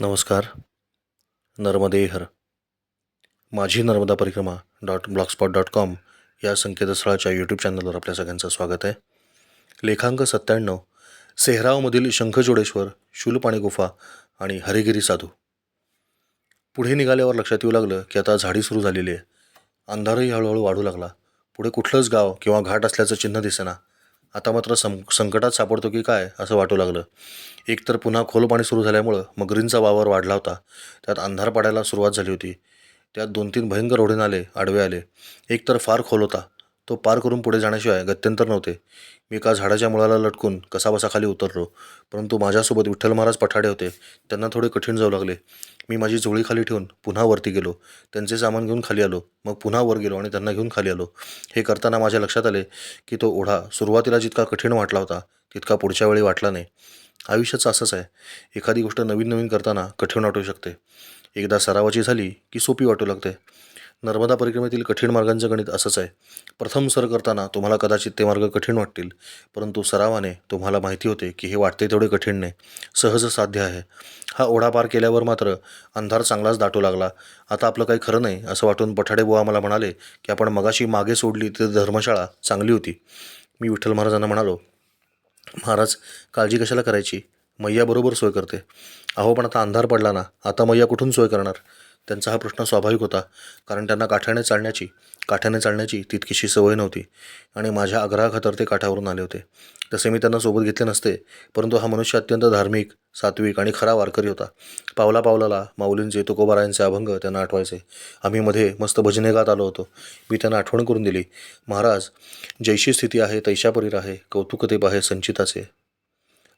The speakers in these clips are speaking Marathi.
नमस्कार. नर्मदेहर. माझी नर्मदा परिक्रमा डॉट ब्लॉगस्पॉट डॉट कॉम या संकेतस्थळाच्या यूट्यूब चॅनलवर आपल्या सगळ्यांचं स्वागत आहे. लेखांक सत्त्याण्णव सेहरावमधील शंखजोडेश्वर शूलपाणी गुफा आणि हरिगिरी साधू. पुढे निघाल्यावर लक्षात येऊ लागलं की आता झाडी सुरू झालेली आहे. अंधारही हळूहळू वाढू लागला. पुढे कुठलंच गाव किंवा घाट असल्याचं चिन्ह दिसेना. आता मात्र सं संकटात सापडतो की काय असं वाटू लागलं. एकतर पुन्हा खोल पाणी सुरू झाल्यामुळं मगरींचा वावर वाढला होता. त्यात अंधार पडायला सुरुवात झाली होती. त्यात दोन तीन भयंकर ओढे आले आडवे आले. एक तर फार खोल होता. तो पार करून पुढे जाण्याशिवाय गत्यंतर नव्हते. मी एका झाडाच्या मुळाला लटकून कसाबसा खाली उतरलो परंतु माझ्यासोबत विठ्ठल महाराज पठाडे होते. त्यांना थोडे कठीण जाऊ लागले. मी माझी झोळी खाली ठेवून पुन्हा वरती गेलो. त्यांचे सामान घेऊन खाली आलो मग पुन्हा वर गेलो आणि त्यांना घेऊन खाली आलो. हे करताना माझ्या लक्षात आले की तो ओढा सुरुवातीला जितका कठीण वाटला होता तितका पुढच्या वेळी वाटला नाही. आयुष्याचं असंच आहे. एखादी गोष्ट नवीन नवीन करताना कठीण वाटू शकते. एकदा सरावाची झाली की सोपी वाटू लागते. नर्मदा परिक्रमेतील कठीण मार्गांचं गणित असंच आहे. प्रथम सर करताना तुम्हाला कदाचित ते मार्ग कठीण वाटतील परंतु सरावाने तुम्हाला माहिती होते की हे वाटते तेवढे कठीण नाही. सहज साध्य आहे. हा ओढा पार केल्यावर मात्र अंधार चांगलाच दाटू लागला. आता आपलं काही खरं नाही असं वाटून पठाडे बुवा मला म्हणाले की आपण मगाशी मागे सोडली ती धर्मशाळा चांगली होती. मी विठ्ठल महाराजांना म्हणालो महाराज काळजी कशाला करायची? मैया बरोबर सोय करते. अहो पण आता अंधार पडला ना. आता मैया कुठून सोय करणार? त्यांचा हा प्रश्न स्वाभाविक होता. कारण त्यांना काठ्याने चालण्याची काठ्याने चालण्याची तितकीशी सवय नव्हती. आणि माझ्या आग्रहाखातर ते काठावरून आले होते. तसे मी त्यांना सोबत घेतले नसते. परंतु हा मनुष्य अत्यंत धार्मिक सात्विक आणि खरा वारकरी होता. पावला पावलाला माऊलींचे तुकोबारायांचे अभंग त्यांना आठवायचे. आम्ही मध्ये मस्त भजने गात आलो होतो. मी त्यांना आठवण करून दिली. महाराज जैशी स्थिती आहे तैशापरीर आहे कौतुकतेप आहे संचिताचे.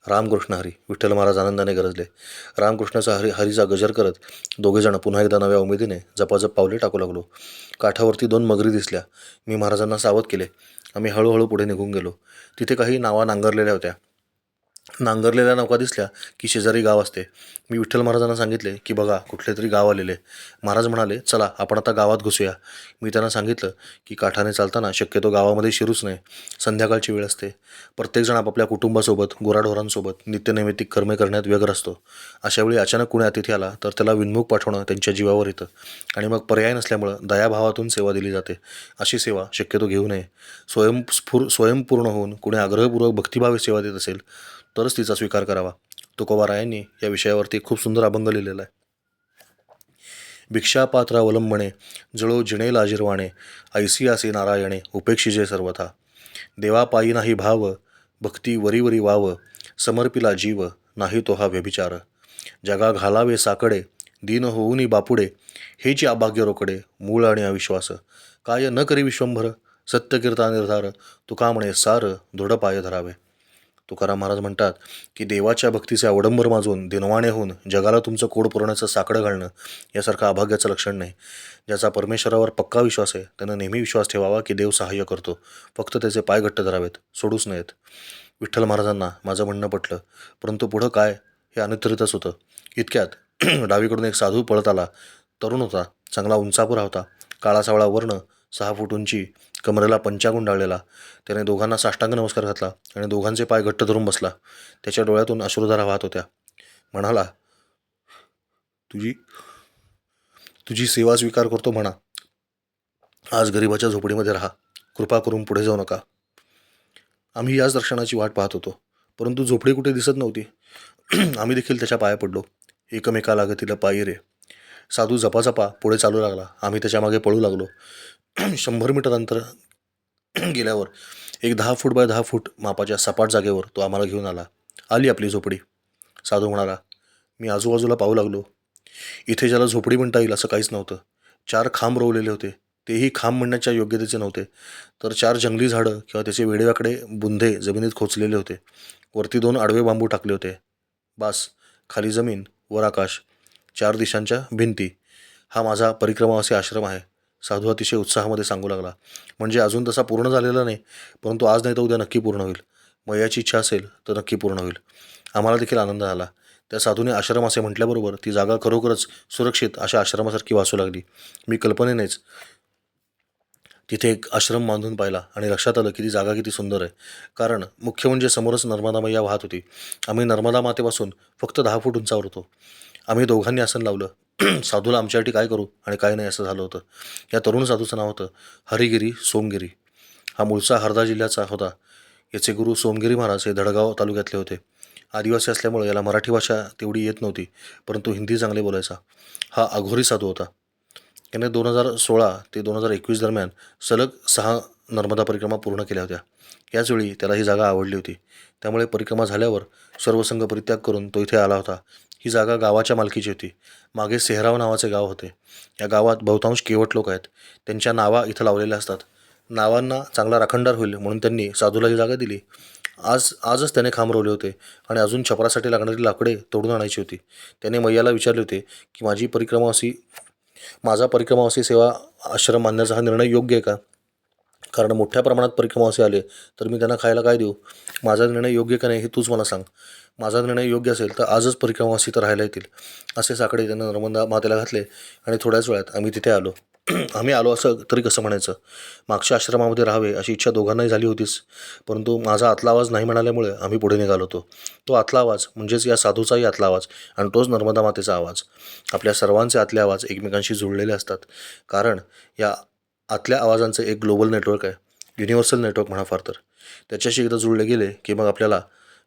रामकृष्ण हरी विठ्ठल महाराज आनंदाने गरजले. रामकृष्णाचा हरी हरीचा गजर करत दोघेजण पुन्हा एकदा नव्या उमेदीने जपाजप पावले टाकू लागलो. काठावरती दोन मगरी दिसल्या. मी महाराजांना सावध केले. आम्ही हळूहळू पुढे निघून गेलो. तिथे काही नावा नांगरलेल्या होत्या. नांगरलेल्या नौका दिसल्या की शेजारी गाव असते. मी विठ्ठल महाराजांना सांगितले की बघा कुठले तरी गाव आलेले. महाराज म्हणाले चला आपण आता गावात घुसूया. मी त्यांना सांगितलं की काठाने चालताना शक्यतो गावामध्ये शिरूच नये. संध्याकाळची वेळ असते. प्रत्येकजण आपापल्या कुटुंबासोबत गुराढोरांसोबत नित्यनैमित्तिक कर्मे करण्यात व्यग्र असतो. अशावेळी अचानक कुणी अतिथी आला तर त्याला विनमुख पाठवणं त्यांच्या जीवावर येतं. आणि मग पर्याय नसल्यामुळं दयाभावातून सेवा दिली जाते. अशी सेवा शक्यतो घेऊ नये. स्वयंस्फूर स्वयंपूर्ण होऊन कुणी आग्रहपूर्वक भक्तिभावी सेवा देत असेल तरच तिचा स्वीकार करावा. तुकोबारायांनी या विषयावरती खूप सुंदर अभंग लिहिलेला आहे. भिक्षापात्रावलंबणे जळो जिणे लाजिरवाणे ऐसी आसी नारायणे उपेक्षिजे सर्वथा. देवापायी नाही भाव भक्ती वरी वरी वाव समर्पिला जीव नाही तो हा व्यभिचार. जगा घालावे साकडे दीन होऊनी बापुडे हेची अभाग्य रोकडे मूळ आणि अविश्वास. काय न करी विश्वंभर सत्यकीर्ता निर्धार तुका म्हणे सार दृढ पाय धरावे. तुकाराम महाराज म्हणतात की देवाच्या भक्तीचे अवडंबर माजून दिनवाणे होऊन जगाला तुमचं कोड पुरवण्याचं साकडं घालणं यासारखं अभाग्याचं लक्षण नाही. ज्याचा परमेश्वरावर पक्का विश्वास आहे त्यानं नेहमी विश्वास ठेवावा की देव सहाय्य करतो. फक्त त्याचे पाय घट्ट धरावेत सोडूच नयेत. विठ्ठल महाराजांना माझं म्हणणं पटलं परंतु पुढं काय हे अनुत्तरितच होतं. इतक्यात डावीकडून एक साधू पळत आला. तरुण होता चांगला उंचापुरा होता. काळा सावळा वर्ण सहा फूट उंची कमरेला पंचा गुंडाळलेला. त्याने दोघांना साष्टांग नमस्कार घातला आणि दोघांचे पाय घट्ट धरून बसला. त्याच्या डोळ्यातून अश्रुधारा वाहत होत्या. म्हणाला तुझी तुझी सेवा स्वीकार करतो म्हणा. आज गरिबाच्या झोपडीमध्ये राहा. कृपा करून पुढे जाऊ नका. आम्ही याच दर्शनाची वाट पाहत होतो. परंतु झोपडी कुठे दिसत नव्हती. आम्ही देखील त्याच्या पाया पडलो. एकमेका लागतीला पायी रे. साधू झपाझपा पुढे चालू लागला. आम्ही त्याच्यामागे पळू लागलो. शंभर मीटर अंतर गेल्यावर एक दहा फूट बाय दहा फूट मापाच्या सपाट जागेवर तो आम्हाला घेऊन आला. आली आपली झोपडी. साधू म्हणाला मी आजूबाजूला पाहू लागलो. इथे ज्याला झोपडी म्हणता येईल असं काहीच नव्हतं. चार खांब रोवलेले होते. तेही खांब म्हणण्याच्या योग्यतेचे नव्हते. तर चार जंगली झाडं किंवा त्याचे वेडेवाकडे बुंधे जमिनीत खोचलेले होते. वरती दोन आडवे बांबू टाकले होते. बास खाली जमीन वर आकाश चार दिशांच्या भिंती. हा माझा परिक्रमावासी आश्रम आहे. साधू अतिशय उत्साहामध्ये सांगू लागला. म्हणजे अजून तसा पूर्ण झालेला नाही परंतु आज नाही तर उद्या नक्की पूर्ण होईल. मयाची इच्छा असेल तर नक्की पूर्ण होईल. आम्हाला देखील आनंद झाला त्या साधूने आश्रम असे म्हटल्याबरोबर ती जागा खरोखरच सुरक्षित अशा आश्रमासारखी वाचू लागली. मी कल्पनेनेच तिथे एक आश्रम बांधून पाहिला आणि लक्षात आलं की ती जागा किती सुंदर आहे. कारण मुख्य म्हणजे समोरच नर्मदा मैया वाहत होती. आम्ही नर्मदा मातेपासून फक्त दहा फूट उंचावर होतो. आम्ही दोघांनी आसन लावलं. साधूला आमच्यासाठी काय करू? आणि काय नाही असं झालं होतं. या तरुण साधूचं नाव होतं हरिगिरी सोमगिरी. हा मूळचा हरदा जिल्ह्याचा होता. याचे गुरु सोमगिरी महाराज हे धडगाव तालुक्यातले होते. आदिवासी असल्यामुळे याला मराठी भाषा तेवढी येत नव्हती परंतु हिंदी चांगले बोलायचा. हा अघोरी साधू होता. याने दोन हजार सोळा ते दोन हजार एकवीस दरम्यान सलग सहा नर्मदा परिक्रमा पूर्ण केल्या होत्या. याचवेळी त्याला ही जागा आवडली होती. त्यामुळे परिक्रमा झाल्यावर सर्वसंघ परित्याग करून तो इथे आला होता. ही जागा गावाच्या मालकीची होती. मागे सेहराव नावाचे गाव होते. या गावात बहुतांश केवट लोक आहेत. त्यांच्या नावा इथं लावलेल्या असतात. नावांना चांगला राखणदार होईल म्हणून त्यांनी साधूला ही जागा दिली. आज आजच त्याने खांबरवले होते आणि अजून छपरासाठी लागणारी लाकडे तोडून आणायची होती. त्याने मैयाला विचारले होते की माझी परिक्रमावासी माझा परिक्रमावासी सेवा आश्रम मानण्याचा हा निर्णय योग्य आहे का? कारण मोठ्या प्रमाणात परिक्रमावासी आले तर मी त्यांना खायला काय देऊ? माझा निर्णय योग्य का नाही हे तूच मला सांग. माझा निर्णय योग्य असेल तर आजच परिक्रमावासी तर राहायला येतील. असे साकडे त्यानं नर्मदा मातेला घातले आणि थोड्याच वेळात आम्ही तिथे आलो. आम्ही आलो असं तरी कसं म्हणायचं? मागच्या आश्रमामध्ये राहावे अशी इच्छा दोघांनाही झाली होतीच. परंतु माझा आतला आवाज नाही म्हणाल्यामुळे आम्ही पुढे निघालो होतो. तो आतला आवाज म्हणजेच या साधूचाही आतला आवाज आणि तोच नर्मदा मातेचा आवाज. आपल्या सर्वांचे आतले आवाज एकमेकांशी जुळलेले असतात. कारण या आतल्या आवाजांचं एक ग्लोबल नेटवर्क आहे. युनिव्हर्सल नेटवर्क म्हणा फार तर. त्याच्याशी एकदा जुळले गेले की मग आपल्याला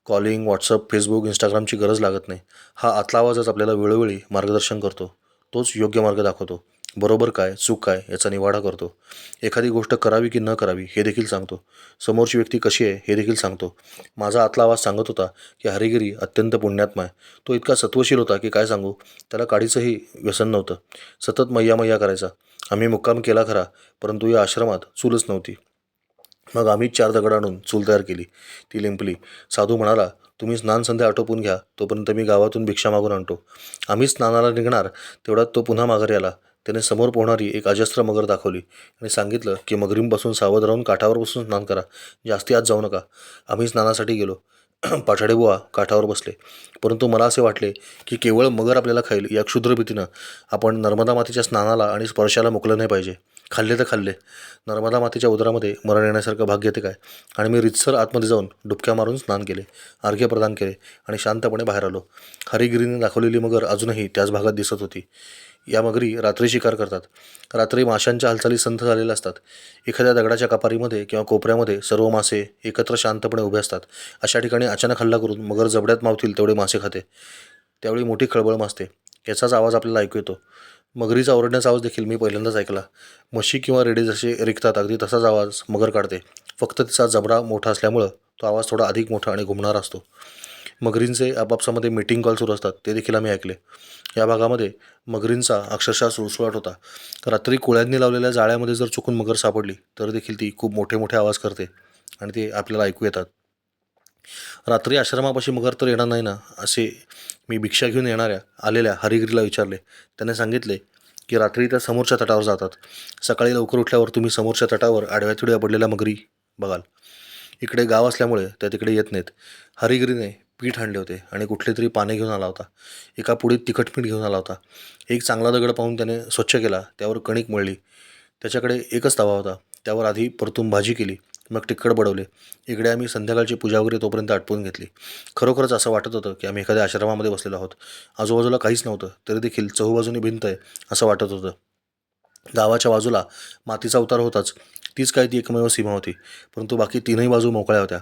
कॉलिंग व्हॉट्सअप फेसबुक इंस्टाग्रामची गरज लागत नाही. हा आतला आवाजच आपल्याला वेळोवेळी मार्गदर्शन करतो. तोच योग्य मार्ग दाखवतो. बरोबर काय चूक काय याचा निवाडा करतो. एखादी गोष्ट करावी की न करावी हे देखील सांगतो. समोरची व्यक्ती कशी आहे हे देखील सांगतो. माझा आतला आवाज सांगत होता की हरिगिरी अत्यंत पुण्यात्मा आहे. तो इतका सत्वशील होता की काय सांगू? त्याला काडीचंही व्यसन नव्हतं. सतत मैया मैया करायचा. आम्ही मुक्काम केला खरा परंतु या आश्रमात चूलच नव्हती. मग आम्ही चार दगड आणून चूल तयार केली. ती लिंपली. साधू म्हणाला तुम्ही स्नान संध्या आटोपून घ्या. तोपर्यंत मी गावातून भिक्षा मागून आणतो. आम्ही स्नानाला निघणार तेवढ्यात तो पुन्हा माघारी आला. त्याने समोर पोहणारी एक अजस्त्र मगर दाखवली. आणि सांगितलं की मगरींपासून सावध राहून काठावर बसून स्नान करा. जास्ती आत जाऊ नका. आम्ही स्नानासाठी गेलो. पाठाडे बुवा काठावर बसले. परंतु मला असे वाटले की केवळ मगर आपल्याला खाईल या क्षुद्र भीतीनं. आपण नर्मदा मातेच्या स्नानाला आणि स्पर्शाला मुकलं नाही पाहिजे. खाल्ले तर खाल्ले. नर्मदा मातेच्या उदरामध्ये मरण येण्यासारखं भाग्य येते काय आणि मी रितसर आतमध्ये जाऊन डुबक्या मारून स्नान केले. अर्घ्य प्रदान केले आणि शांतपणे बाहेर आलो. हरिगिरीने दाखवलेली मगर अजूनही त्याच भागात दिसत होती. या मगरी रात्री शिकार करतात. रात्री माशांच्या हालचाली संथ झालेल्या असतात. एखाद्या दगडाच्या कपारीमध्ये किंवा कोपऱ्यामध्ये सर्व मासे एकत्र शांतपणे उभे असतात. अशा ठिकाणी अचानक हल्ला करून मगर जबड्यात मावतील तेवढे मासे खाते. त्यावेळी मोठी खळबळ मासते याचाच आवाज आपल्याला ऐकू येतो. मगरीचा ओरडण्याचा आवाज देखील मी पहिल्यांदाच ऐकला. म्हशी किंवा रेडे जसे रिकतात अगदी तसाच आवाज मगर काढते. फक्त तिचा जबडा मोठा असल्यामुळं तो आवाज थोडा अधिक मोठा आणि घुमणारा असतो. मगरींचे आपापसामध्ये मीटिंग कॉल सुरू असतात ते देखील आम्ही ऐकले. या भागामध्ये मगरींचा अक्षरशः सुळसुळाट होता. रात्री कोळ्यांनी लावलेल्या जाळ्यामध्ये जर चुकून मगर सापडली तर देखील ती खूप मोठे मोठे आवाज करते आणि ते आपल्याला ऐकू येतात. रात्री आश्रमापाशी मगर तर येणार नाही ना असे मी भिक्षा घेऊन येणाऱ्या आलेल्या हरिगिरीला विचारले. त्याने सांगितले की रात्री त्या समोरच्या तटावर जातात. सकाळी लवकर उठल्यावर तुम्ही समोरच्या तटावर आडव्या तिडव्या पडलेल्या मगरी बघाल. इकडे गाव असल्यामुळे त्या तिकडे येत नाहीत. हरिगिरीने पीठ आणले होते आणि कुठले तरी पाने घेऊन आला होता. एका पुढीत तिखट पीठ घेऊन आला होता. एक चांगला दगड पाहून त्याने स्वच्छ केला. त्यावर कणिक मळली. त्याच्याकडे एकच तवा होता. त्यावर आधी परतून भाजी केली. मग तिखट बडवले. इकडे आम्ही संध्याकाळची पूजा वगैरे तोपर्यंत आटपून घेतली. खरोखरच असं वाटत होतं की आम्ही एखाद्या आश्रमामध्ये बसलेलो आहोत. आजूबाजूला काहीच नव्हतं. तरी देखील चहूबाजूनी भिंत आहे असं वाटत होतं. गावाच्या बाजूला मातीचा उतार होताच. तीच काय ती एकमेव सीमा होती. परंतु बाकी तीनही बाजू मोकळ्या होत्या.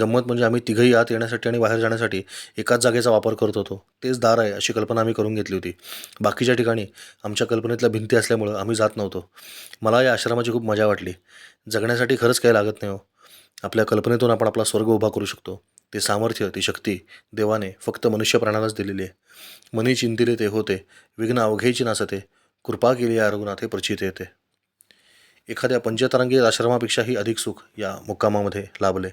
गंमत म्हणजे आम्ही तिघही आत येण्यासाठी आणि बाहेर जाण्यासाठी एकाच जागेचा वापर करत होतो. तेच दार आहे अशी कल्पना आम्ही करून घेतली होती. बाकीच्या ठिकाणी आमच्या कल्पनेतल्या भिंती असल्यामुळं आम्ही जात नव्हतो. मला या आश्रमाची खूप मजा वाटली. जगण्यासाठी खरंच काही लागत नाही हो. आपल्या कल्पनेतून आपण आपला स्वर्ग उभा करू शकतो. ते सामर्थ्य ती शक्ती देवाने फक्त मनुष्यप्राणालाच दिलेली आहे. मनी चिंतिले ते होते. विघ्न अवघेची नासते. कृपा केली या रघुनाथे प्रचित येते. एखाद्या पंचतरांगी आश्रमापेक्षाही अधिक सुख या मुक्कामामध्ये लाभले.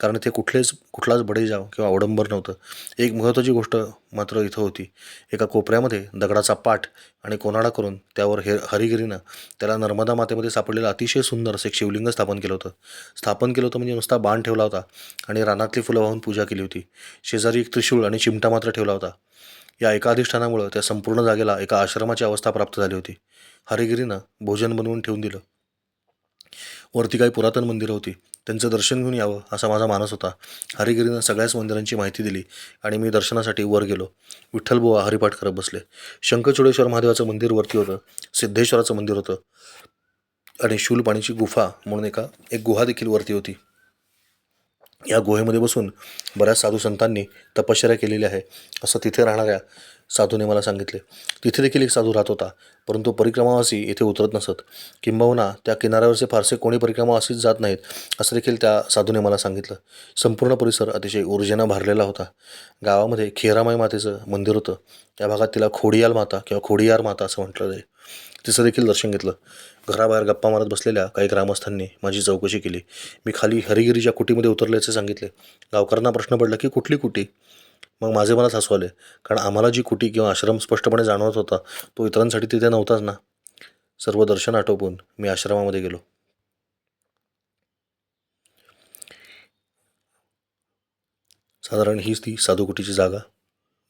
कारण ते कुठलेच कुठलाच बडेजाव किंवा अवडंबर नव्हतं. एक महत्त्वाची गोष्ट मात्र इथं होती. एका कोपऱ्यामध्ये दगडाचा पाठ आणि कोनाडा करून त्यावर हे हरिगिरीनं त्याला नर्मदा मातेमध्ये सापडलेलं अतिशय सुंदर असं एक शिवलिंग स्थापन केलं होतं. स्थापन केलं होतं म्हणजे नुसता बाण ठेवला होता आणि रानातली फुलं वाहून पूजा केली होती. शेजारी एक त्रिशूळ आणि चिमटा मात्र ठेवला होता. या एका अधिष्ठानामुळं त्या संपूर्ण जागेला एका आश्रमाची अवस्था प्राप्त झाली होती. हरिगिरीनं भोजन बनवून ठेवून दिलं. वरती काही पुरातन मंदिरं होती. त्यांचं दर्शन घेऊन यावं असा माझा मानस होता. हरिगिरीनं सगळ्याच मंदिरांची माहिती दिली आणि मी दर्शनासाठी वर गेलो. विठ्ठलबुवा हरिपाठ करत बसले. शंखचुडेश्वर महादेवाचं मंदिर वरती होतं. सिद्धेश्वराचं मंदिर होतं. आणि शूलपाणीची गुफा म्हणून एका एक गुहा देखील वरती होती. या गुहेमध्ये बसून बऱ्याच साधू संतांनी तपश्चर्या केलेली आहे असं तिथे राहणाऱ्या साधूने मला सांगितले. तिथे देखील एक साधू राहत होता. परंतु परिक्रमावासी येथे उतरत नसत. किंबहुना त्या किनाऱ्यावरचे फारसे कोणी परिक्रमावासीच जात नाहीत असं देखील त्या साधूने मला सांगितलं. संपूर्ण परिसर अतिशय ऊर्जेनं भरलेला होता. गावामध्ये खेरामाई मातेचं मंदिर होतं. त्या भागात तिला खोडियाल माता किंवा खोडियार माता असं म्हटलं जाईल तिचं देखील दर्शन घेतलं. घराबाहेर गप्पा मारत बसलेल्या काही ग्रामस्थांनी माझी चौकशी केली. मी खाली हरिगिरीच्या कुटीमध्ये उतरल्याचे सांगितले. गावकऱ्यांना प्रश्न पडला की कुठली कुटी? मग माझे मलाच हसू आले. कारण आम्हाला जी कुटी किंवा आश्रम स्पष्टपणे जाणवत होता तो इतरांसाठी तिथे नव्हताच ना. सर्व दर्शन आटोपून मी आश्रमामध्ये गेलो. साधारण हीच ती साधूकुटीची जागा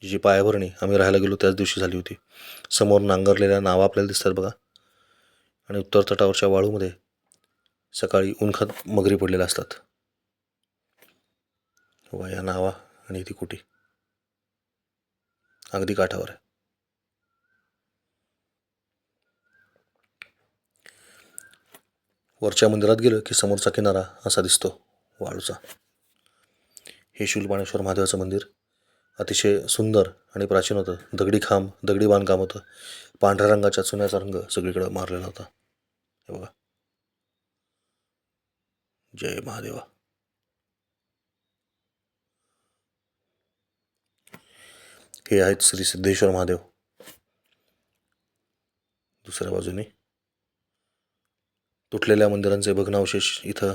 जी पायाभरणी आम्ही राहायला गेलो त्याच दिवशी झाली होती. समोर नांगरलेल्या नावा आपल्याला दिसतात बघा. आणि उत्तर तटावरच्या वाळूमध्ये सकाळी उनखत मगरी पडलेल्या असतात. वा या नावा आणि ती कुटी. अगदी काठावर आहे. वरच्या मंदिरात गेलं की समोरचा किनारा असा दिसतो वाळूचा. हे शूलपाणेश्वर महादेवाचं मंदिर. अतिशय सुंदर आणि प्राचीन होतं. दगडी खांब दगडी बांधकाम होतं. पांढऱ्या रंगाच्या चुन्याचा रंग सगळीकडे मारलेला होता. हे बघा. जय महादेवा. हे आहेत श्री सिद्धेश्वर महादेव. दुसऱ्या बाजूने. तुटलेल्या मंदिरांचे भग्नावशेष इथं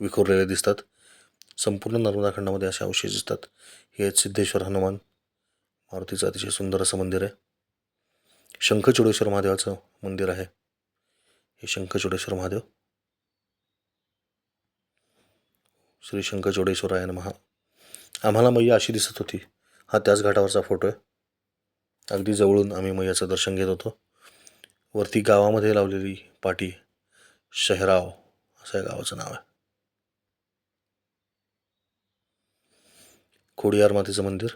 विखुरलेले दिसतात. संपूर्ण नर्मदाखंडामध्ये असे अवशेष दिसतात. हे आहेत सिद्धेश्वर हनुमान. मारुतीचं अतिशय सुंदर असं मंदिर आहे. शंखचुडेश्वर महादेवाचं मंदिर आहे. हे शंखचुडेश्वर महादेव. श्री शंखचूडेश्वराय महा आम्हाला मैया अशी दिसत होती. हा त्याच घाटावरचा फोटो आहे. अगदी जवळून आम्ही मैयाचं दर्शन घेत होतो. वरती गावामध्ये लावलेली पाटी शहराव असं या गावाचं नाव आहे. खोडियार मातेचं मंदिर.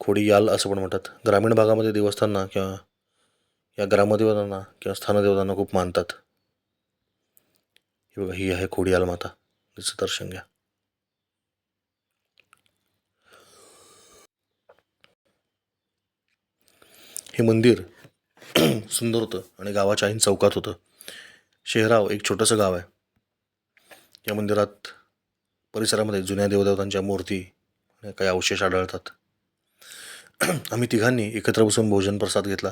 खोडियाल असं पण म्हणतात. ग्रामीण भागामध्ये देवस्थांना किंवा या ग्रामदेवतांना किंवा स्थानदेवतांना खूप मानतात. ही बघा ही आहे खोडियाल माता. तिचं दर्शन घ्या. हे मंदिर सुंदर होतं आणि गावाच्या ऐन चौकात होतं. शेहराव एक छोटंसं गाव आहे. या मंदिरात परिसरामध्ये जुन्या देवदेवतांच्या मूर्ती आणि काही अवशेष आढळतात. आम्ही तिघांनी एकत्र बसून भोजन प्रसाद घेतला.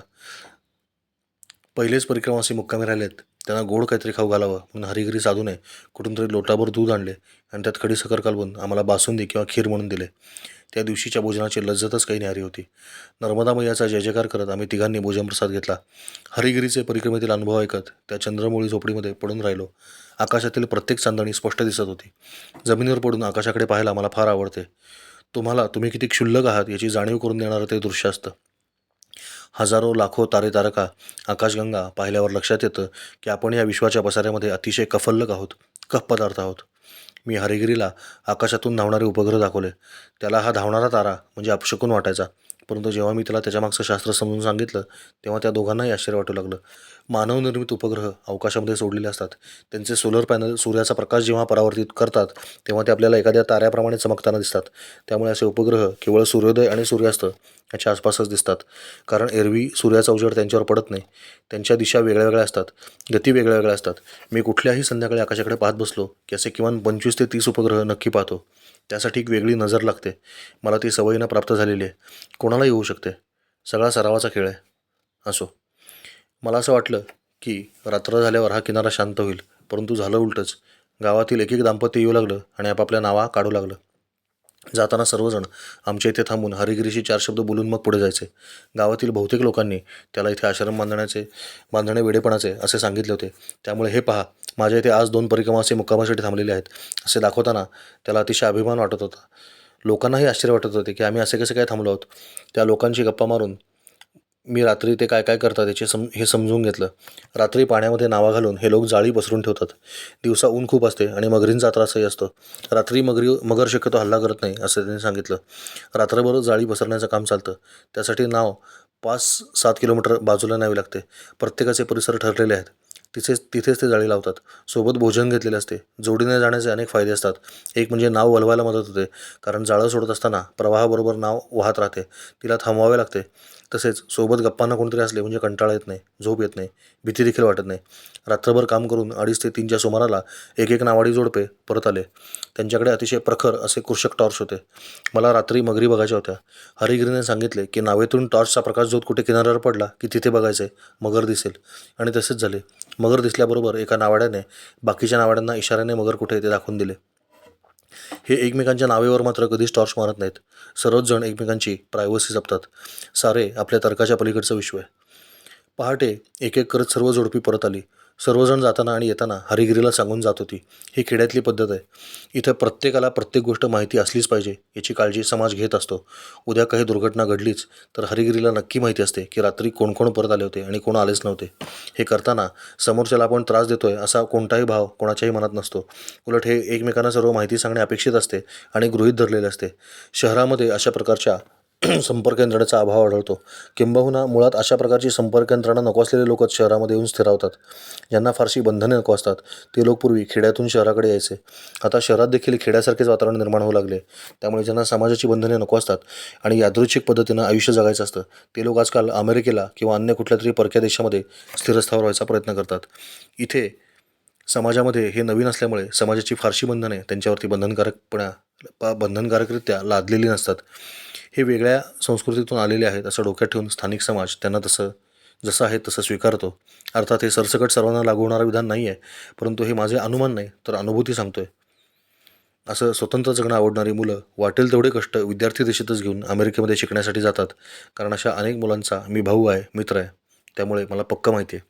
पहिलेच परिक्रमासी मुक्कामी राहिलेत. त्यांना गोड काहीतरी खाऊ घालावं म्हणून हरिगिरी साधूने कुठून तरी लोटाभर दूध आणले आणि त्यात खडी साखर कालवून आम्हाला बासुंदी किंवा खीर म्हणून दिले. त्या दिवशीच्या भोजनाची लज्जतच काही न्यारी होती. नर्मदा मैयाचा जय जयकार करत आम्ही तिघांनी भोजन प्रसाद घेतला. हरिगिरीचे परिक्रमेतील अनुभव ऐकत त्या चंद्रमोळी झोपडीमध्ये पडून राहिलो. आकाशातील प्रत्येक चांदणी स्पष्ट दिसत होती. जमिनीवर पडून आकाशाकडे पाहायला मला फार आवडते. तुम्हाला तुम्ही किती क्षुल्लक आहात याची जाणीव करून देणारं ते दृश्य असतं. हजारो लाखो तारे तारका आकाशगंगा पाहिल्यावर लक्षात येतं की आपण या विश्वाच्या पसाऱ्यामध्ये अतिशय कफल्लक आहोत कफ पदार्थ आहोत. मी हरिगिरीला आकाशातून धावणारे उपग्रह दाखवले. त्याला हा धावणारा तारा म्हणजे अपशकून वाटायचा. परंतु जेव्हा मी त्याला त्याच्यामागचं शास्त्र समजून सांगितलं तेव्हा त्या दोघांनाही आश्चर्य वाटू लागलं. मानवनिर्मित उपग्रह अवकाशामध्ये सोडलेले असतात. त्यांचे सोलर पॅनल सूर्याचा प्रकाश जेव्हा परावर्तित करतात तेव्हा ते आपल्याला एखाद्या ताऱ्याप्रमाणे चमकताना दिसतात. त्यामुळे असे उपग्रह केवळ सूर्योदय आणि सूर्यास्त याच्या आसपासच दिसतात. कारण एरवी सूर्याचा उजेड त्यांच्यावर पडत नाही. त्यांच्या दिशा वेगळ्या वेगळ्या असतात. गती वेगळ्या वेगळ्या असतात. मी कुठल्याही संध्याकाळी आकाशाकडे पाहत बसलो की असे किमान पंचवीस ते तीस उपग्रह नक्की पाहतो. त्यासाठी एक वेगळी नजर लागते. मला ती सवयीनं प्राप्त झालेली आहे. कोणालाही होऊ शकते. सगळा सरावाचा खेळ आहे. असो. मला असं वाटलं की रात्र झाल्यावर हा किनारा शांत होईल. परंतु झालं उलटंच. गावातील एक एक दाम्पत्य येऊ लागलं आणि आपापल्या नावा काढू लागलं. जाताना सर्वजण आमच्या इथे थांबून हरिगिरीशी चार शब्द बोलून मग पुढे जायचे. गावातील बहुतेक लोकांनी त्याला इथे आश्रम बांधण्याचे बांधणे वेडेपणाचे असे सांगितले होते. त्यामुळे हे पहा माझ्या इथे आज दोन परिक्रमा असे मुक्कामासाठी थांबलेले आहेत. असे दाखवताना त्याला अतिशय अभिमान वाटत होता. लोकांनाही आश्चर्य वाटत होते की आम्ही असे कसे काय थांबलो आहोत? त्या लोकांची गप्पा मारून मी रात्री ते काय काय करतात याचे सम हे समजून घेतलं. रात्री पाण्यामध्ये नावा घालून हे लोक जाळी पसरून ठेवतात. दिवसा ऊन खूप असते आणि मगरींचा त्रासही असतो. रात्री मगरी मगर शक्यतो हल्ला करत नाही असं त्यांनी सांगितलं. रात्रभर जाळी पसरण्याचं काम चालतं. त्यासाठी नाव पाच सात किलोमीटर बाजूला न्यावी लागते. प्रत्येकाचे परिसर ठरलेले आहेत. तिथेच तिथेच ते जाळी लावतात. सोबत भोजन घेतलेले असते. जोडीने जाण्याचे अनेक फायदे असतात. एक म्हणजे नाव वलवायला मदत होते. कारण जाळं सोडत असताना प्रवाहाबरोबर नाव वाहत राहते. तिला थांबवावे लागते. तसेच सोबत गप्पांना कोणतरी असले म्हणजे कंटाळा येत नाही झोप येत नाही भीती देखील वाटत नाही. रात्रभर काम करून अडीच ते तीनच्या सुमाराला एक एक नावाडी जोडपे परत आले. त्यांच्याकडे अतिशय प्रखर असे कृषक टॉर्च होते. मला रात्री मगरी बघायच्या होत्या. हरिगिरीने सांगितले की नावेतून टॉर्चचा प्रकाश जोत कुठे किनाऱ्यावर पडला की तिथे बघायचे. मगर दिसेल. आणि तसेच झाले. मगर दिसल्याबरोबर एका नावाड्याने बाकीच्या नावाड्यांना इशाऱ्याने मगर कुठे ते दाखवून दिले. हे एकमेकांच्या नावेवर मात्र कधीच टॉर्च मारत नाहीत. सर्वच जण एकमेकांची प्रायव्हसी जपतात. सारे आपल्या तर्काच्या पलीकडचं विश्व आहे. पहाटे एक एक करत सर्व जोडपी परत आली. सर्वजण जाताना आणि येताना हरिगिरीला सांगून जात होती. ही खेड्यातली पद्धत आहे. इथं प्रत्येकाला प्रत्येक गोष्ट माहिती असलीच पाहिजे याची काळजी समाज घेत असतो. उद्या काही दुर्घटना घडलीच तर हरिगिरीला नक्की माहिती असते की रात्री कोण कोण परत आले होते आणि कोण आलेच नव्हते. हे करताना समोरच्याला आपण त्रास देतोय असा कोणताही भाव कोणाच्याही मनात नसतो. उलट हे एकमेकांना सर्व माहिती सांगणे अपेक्षित असते आणि गृहीत धरलेले असते. शहरामध्ये अशा प्रकारच्या संपर्क यंत्रणेचा अभाव आढळतो. किंबहुना मुळात अशा प्रकारची संपर्क यंत्रणा नको असलेले लोकच शहरामध्ये येऊन स्थिरावतात. ज्यांना फारशी बंधने नको असतात. ते लोक पूर्वी खेड्यातून शहराकडे यायचे. आता शहरात देखील खेड्यासारखेच वातावरण निर्माण होऊ लागले. त्यामुळे ज्यांना समाजाची बंधने नको असतात आणि यादृच्छिक पद्धतीनं आयुष्य जगायचं असतं ते लोक आजकाल अमेरिकेला किंवा अन्य कुठल्या तरी परक्या देशामध्ये स्थिरस्थावर व्हायचा प्रयत्न करतात. इथे समाजामध्ये हे नवीन असल्यामुळे समाजाची फारशी बंधने त्यांच्यावरती बंधनकारकपणा बंधनकारकरित्या लादलेली नसतात. हे वेगळ्या संस्कृतीतून आलेले आहेत असं डोक्यात ठेवून स्थानिक समाज त्यांना तसं जसं आहे तसं स्वीकारतो. अर्थात हे सरसकट सर्वांना लागू होणारं विधान नाही आहे परंतु हे माझे अनुमान नाही तर अनुभूती सांगतोय. असं स्वतंत्र जगणं आवडणारी मुलं वाटेल तेवढे कष्ट विद्यार्थी देशातच घेऊन अमेरिकेमध्ये शिकण्यासाठी जातात कारण अशा अनेक मुलांचा मी भाऊ आहे मित्र आहे त्यामुळे मला पक्क माहिती आहे.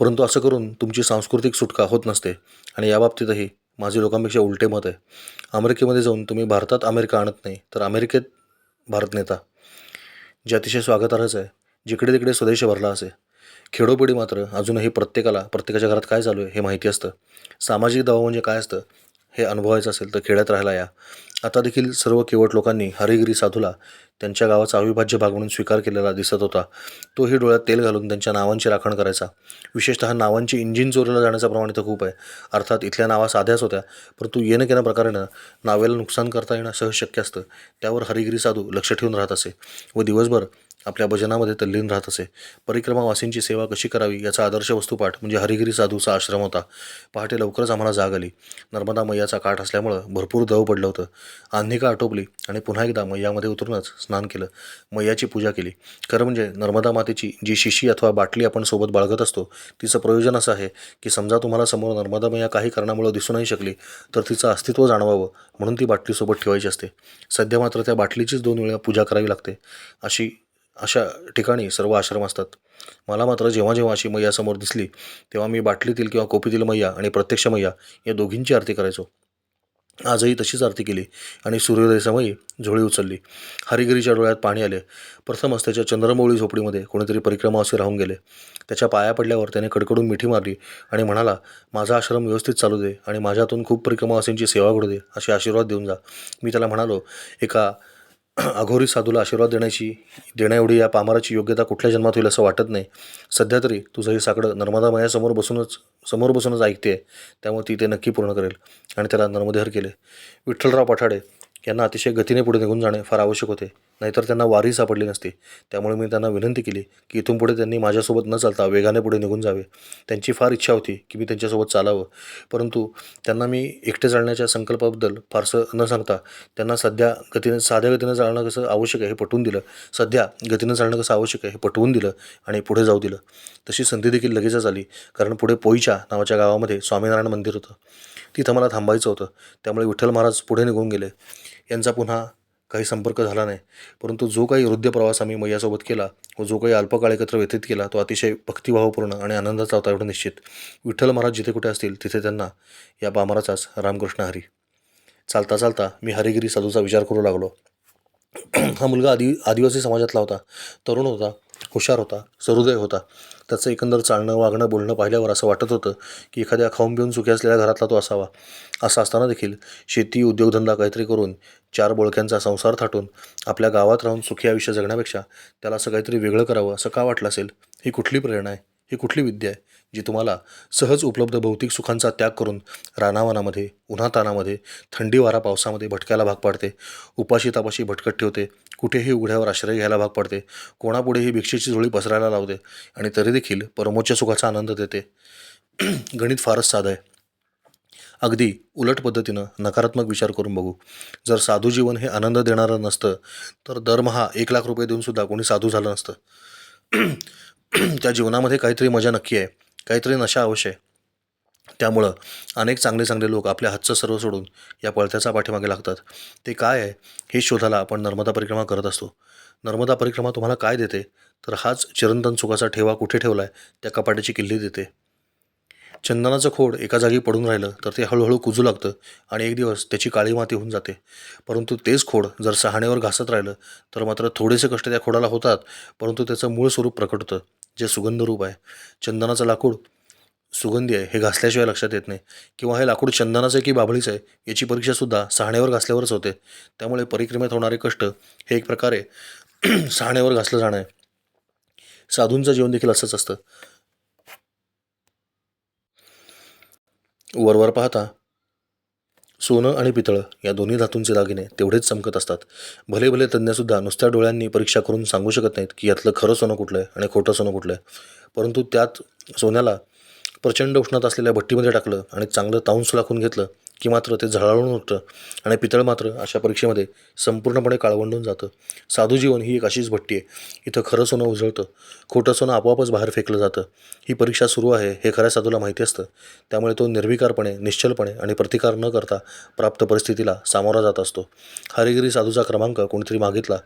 परंतु असं करून तुमची सांस्कृतिक सुटका होत नसते आणि याबाबतीतही माझे लोकांपेक्षा उलटे मत आहे. अमेरिकेमध्ये जाऊन तुम्ही भारतात अमेरिका आणत नाही तर अमेरिकेत भारत नेता. जे अतिशय स्वागतार्हच आहे जिकडे तिकडे स्वदेश भरला असे. खेडोपिडी मात्र अजूनही प्रत्येकाला प्रत्येकाच्या घरात काय चालू आहे हे माहिती असतं. सामाजिक दबाव म्हणजे काय असतं? हे अनुभवायचं असेल तर खेड्यात राहायला या. आता देखील सर्व केवट लोकांनी हरिगिरी साधूला त्यांच्या गावाचा अविभाज्य भाग म्हणून स्वीकार केलेला दिसत होता. तोही डोळ्यात तेल घालून त्यांच्या नावांची राखण करायचा. विशेषतः नावांची इंजिन चोरीला जाण्याचं प्रमाण इथं खूप आहे. अर्थात इथल्या नावा साध्याच होत्या परंतु येणं केल्या प्रकारेनं नावेला नुकसान करता येणं सहज शक्य असतं. त्यावर हरिगिरी साधू लक्ष ठेवून राहत असे व दिवसभर आपल्या भजनामध्ये तल्लीन राहत असे. परिक्रमावासींची सेवा कशी करावी याचा आदर्श वस्तुपाठ म्हणजे हरिगिरी साधूचा आश्रम होता. पहाटे लवकरच आम्हाला जाग आली. नर्मदा मैयाचा काठ असल्यामुळं भरपूर दव पडलं होतं. आन्हिका आटोपली आणि पुन्हा एकदा मैयामध्ये उतरूनच स्नान केलं. मैयाची पूजा केली. खरं म्हणजे नर्मदा मातेची जी शिशी अथवा बाटली आपण सोबत बाळगत असतो तिचं प्रयोजन असं आहे की समजा तुम्हाला समोर नर्मदा मैया काही कारणामुळे दिसू नाही शकली तर तिचं अस्तित्व जाणवावं म्हणून ती बाटली सोबत ठेवायची असते. सध्या मात्र त्या बाटलीचीच दोन वेळा पूजा करावी लागते. अशी अशा ठिकाणी सर्व आश्रम असतात. मला मात्र जेव्हा जेव्हा अशी मैया समोर दिसली तेव्हा मी बाटलीतील किंवा कोपीतील मैया आणि प्रत्यक्ष मैया या दोघींची आरती करायचो. आजही तशीच आरती केली आणि सूर्योदयासमयी झोळी उचलली. हरिगिरीच्या डोळ्यात पाणी आले. प्रथमच त्याच्या चंद्रमौळी झोपडीमध्ये कोणीतरी परिक्रमा असे राहून गेले. त्याच्या पाया पडल्यावर त्याने कडकडून मिठी मारली आणि म्हणाला माझा आश्रम व्यवस्थित चालू दे आणि माझ्यातून खूप परिक्रमावासींची सेवा घडू दे असे आशीर्वाद देऊन जा. मी त्याला म्हणालो एका अघोरी साधूला आशीर्वाद देण्याची देण्याएवढी या पामाराची योग्यता कुठल्या जन्मात होईल असं वाटत नाही. सध्या तरी तुझं हे साकडं नर्मदा मायासमोर बसूनच समोर बसूनच ऐकते त्यामुळे ती ते नक्की पूर्ण करेल आणि त्याला नर्मदेहर केले. विठ्ठलराव पठाडे यांना अतिशय गतीने पुढे निघून जाणे फार आवश्यक होते. नाहीतर त्यांना वारी सापडली नसती. त्यामुळे मी त्यांना विनंती केली की इथून पुढे त्यांनी माझ्यासोबत न चालता वेगाने पुढे निघून जावे. त्यांची फार इच्छा होती की मी त्यांच्यासोबत चालावं. परंतु त्यांना मी एकटे चालण्याच्या संकल्पाबद्दल फारसं न सांगता त्यांना सध्या गतीनं साध्या गतीनं चालणं कसं आवश्यक आहे हे पटवून दिलं. सध्या गतीनं चालणं कसं आवश्यक आहे हे पटवून दिलं आणि पुढे जाऊ दिलं. तशी संधी देखील लगेचच आली कारण पुढे पोईच्या नावाच्या गावामध्ये स्वामीनारायण मंदिर होतं. तिथं मला थांबायचं होतं. त्यामुळे विठ्ठल महाराज पुढे निघून गेले. यांचा पुन्हा काही संपर्क झाला नाही. परंतु जो काही हृदय प्रवास आम्ही मैयासोबत केला व जो काही अल्पकाळ एकत्र व्यतीत केला तो अतिशय भक्तिभावपूर्ण आणि आनंदाचा होता एवढं निश्चित. विठ्ठल महाराज जिथे कुठे असतील तिथे त्यांना या पामराचाच रामकृष्ण हरी. चालता चालता मी हरिगिरी साधूचा विचार करू लागलो. हा मुलगा आदि आदिवासी समाजातला होता तरुण होता. हुशार होता सहृदय होता. त्याचं एकंदर चालणं वागणं बोलणं पाहिल्यावर असं वाटत होतं की एखाद्या खाऊन पिऊन सुखी असलेल्या घरातला तो असावा. असं असताना देखील शेती उद्योगधंदा काहीतरी करून चार बोळक्यांचा संसार थाटून आपल्या गावात राहून सुखी आयुष्य जगण्यापेक्षा त्याला असं काहीतरी वेगळं करावं असं का वाटलं असेल? ही कुठली प्रेरणा आहे? ही कुठली विद्या आहे जी तुम्हाला सहज उपलब्ध भौतिक सुखांचा त्याग करून रानावनामध्ये उन्हातानामध्ये थंडी वारा पावसामध्ये भटक्याला भाग पाडते. उपाशी तापाशी भटकत ठेवते. कुठेही उघड्यावर आश्रय घ्यायला भाग पडते. कोणापुढेही भिक्षेची झोळी पसरायला लावते आणि तरी देखील परमोच्च सुखाचा आनंद देते. गणित फारच साधं आहे. अगदी उलट पद्धतीनं नकारात्मक विचार करून बघू. जर साधू जीवन हे आनंद देणारं नसतं तर दरमहा एक लाख रुपये देऊनसुद्धा कोणी साधू झालं नसतं. त्या जीवनामध्ये काहीतरी मजा नक्की आहे. काहीतरी नशा अवश्य आहे. त्यामुळं अनेक चांगले चांगले लोक आपल्या हातचं सर्व सोडून या पळत्याचा पाठीमागे लागतात. ते काय आहे हे शोधायला आपण नर्मदा परिक्रमा करत असतो. नर्मदा परिक्रमा तुम्हाला काय देते? तर हाच चिरंतन सुखाचा ठेवा कुठे ठेवला आहे त्या कपाट्याची किल्ली देते. चंदनाचं खोड एका जागी पडून राहिलं तर ते हळूहळू कुजू लागतं आणि एक दिवस त्याची काळी माती होऊन जाते. परंतु तेच खोड जर सहाणेवर घासत राहिलं तर मात्र थोडेसे कष्ट त्या खोडाला होतात परंतु त्याचं मूळ स्वरूप प्रकट होतं जे सुगंध रूप आहे चंदनाचं लाकूड सुगंधी आहे हे घासल्याशिवाय लक्षात येत नाही. किंवा हे लाकूड चंदनाचं आहे की बाभळीचं आहे याची परीक्षासुद्धा सहाण्यावर घासल्यावरच होते. त्यामुळे परिक्रमेत होणारे कष्ट हे एक प्रकारे सहाण्यावर घासलं जाणं आहे. साधूंचं जीवन देखील असंच असतं. वरवर पाहता सोनं आणि पितळ या दोन्ही धातूंचे दागिने तेवढेच चमकत असतात. भले भले तज्ज्ञसुद्धा नुसत्या डोळ्यांनी परीक्षा करून सांगू शकत नाहीत की यातलं खरं सोनं कुठलं आहे आणि खोटं सोनं कुठलं आहे परंतु त्यात सोन्याला प्रचंड उष्णता असलेल्या भट्टीमध्ये टाकलं आणि चांगलं ताऊन सुलाखून घेतलं की मात्र ते झळाळून उठतं आणि पितळ मात्र अशा परीक्षेमध्ये संपूर्णपणे काळवंडून जातं. साधू जीवन ही एक अशीच भट्टी आहे. इथं खरं सोनं उजळतं. खोटं सोनं आपोआपच बाहेर फेकलं जातं. ही परीक्षा सुरू आहे हे खऱ्या साधूला माहिती असतं. त्यामुळे तो निर्विकारपणे निश्चलपणे आणि प्रतिकार न करता प्राप्त परिस्थितीला सामोरा जात असतो. हरिगिरी साधूचा क्रमांक कोणीतरी मागितला.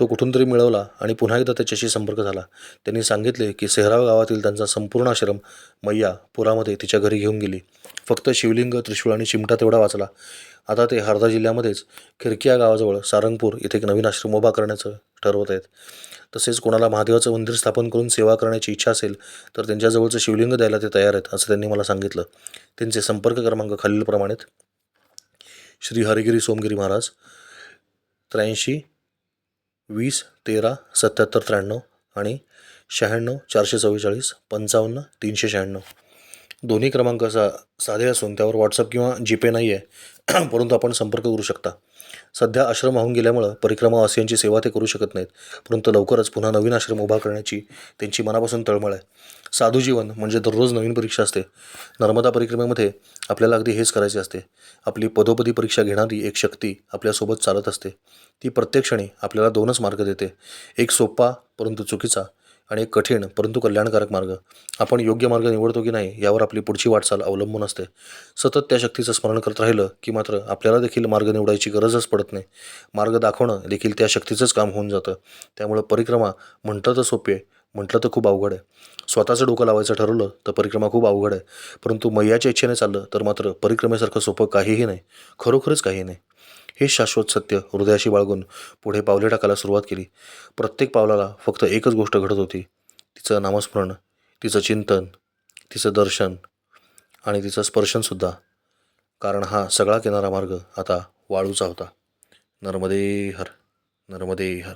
तो कुठून तरी मिळवला आणि पुन्हा एकदा त्याच्याशी संपर्क झाला. त्यांनी सांगितले की सेहराव गावातील त्यांचा संपूर्ण आश्रम मैया पुरामध्ये तिच्या घरी घेऊन गेली. फक्त शिवलिंग त्रिशूळ आणि चिमटा तेवढा वाचला. आता ते हरदा जिल्ह्यामध्येच खिरकी या गावाजवळ सारंगपूर इथे एक नवीन आश्रम उभा करण्याचं ठरवत आहेत. तसेच कोणाला महादेवाचं मंदिर स्थापन करून सेवा करण्याची इच्छा असेल तर त्यांच्याजवळचं शिवलिंग द्यायला ते तयार आहेत असं त्यांनी मला सांगितलं. त्यांचे संपर्क क्रमांक खालीलप्रमाणे श्री हरिगिरी सोमगिरी महाराज त्र्याऐंशी वीस तेरा सत्याहत्तर त्र्याण्णव आणि शहाण्णव चारशे चव्वेचाळीस पंचावन्न तीनशे शहाण्णव. दोन्ही क्रमांक सा साधे असून त्यावर व्हॉट्सअप किंवा जीपे नाही आहे परंतु आपण संपर्क करू शकता. सध्या आश्रम वाहून गेल्यामुळं परिक्रमावासियांची सेवा ते करू शकत नाहीत. परंतु लवकरच पुन्हा नवीन आश्रम उभा करण्याची त्यांची मनापासून तळमळ आहे. साधू जीवन म्हणजे दररोज नवीन परीक्षा असते. नर्मदा परिक्रमेमध्ये आपल्याला अगदी हेच करायचे असते. आपली पदोपदी परीक्षा घेणारी एक शक्ती आपल्यासोबत चालत असते. ती प्रत्येक क्षणी आपल्याला दोनच मार्ग देते. एक सोपा परंतु चुकीचा आणि एक कठीण परंतु कल्याणकारक मार्ग. आपण योग्य मार्ग निवडतो की नाही यावर आपली पुढची वाटचाल अवलंबून असते. सतत त्या शक्तीचं स्मरण करत राहिलं की मात्र आपल्याला देखील मार्ग निवडायची गरजच पडत नाही. मार्ग दाखवणं देखील त्या शक्तीचंच काम होऊन जातं. त्यामुळं परिक्रमा म्हटलं तर सोपी आहे म्हटलं तर खूप अवघड आहे. स्वतःचं डोकं लावायचं ठरवलं तर परिक्रमा खूप अवघड आहे. परंतु मैयाच्या इच्छेने चाललं तर मात्र परिक्रमेसारखं सोपं काहीही नाही. खरोखरच काही नाही. हे शाश्वत सत्य हृदयाशी बाळगून पुढे पावले टाकायला सुरुवात केली. प्रत्येक पावलाला फक्त एकच गोष्ट घडत होती. तिचं नामस्मरण तिचं चिंतन तिचं दर्शन आणि तिचं स्पर्शनसुद्धा कारण हा सगळा किनारा मार्ग आता वाळूचा होता. नर्मदे हर नर्मदे हर.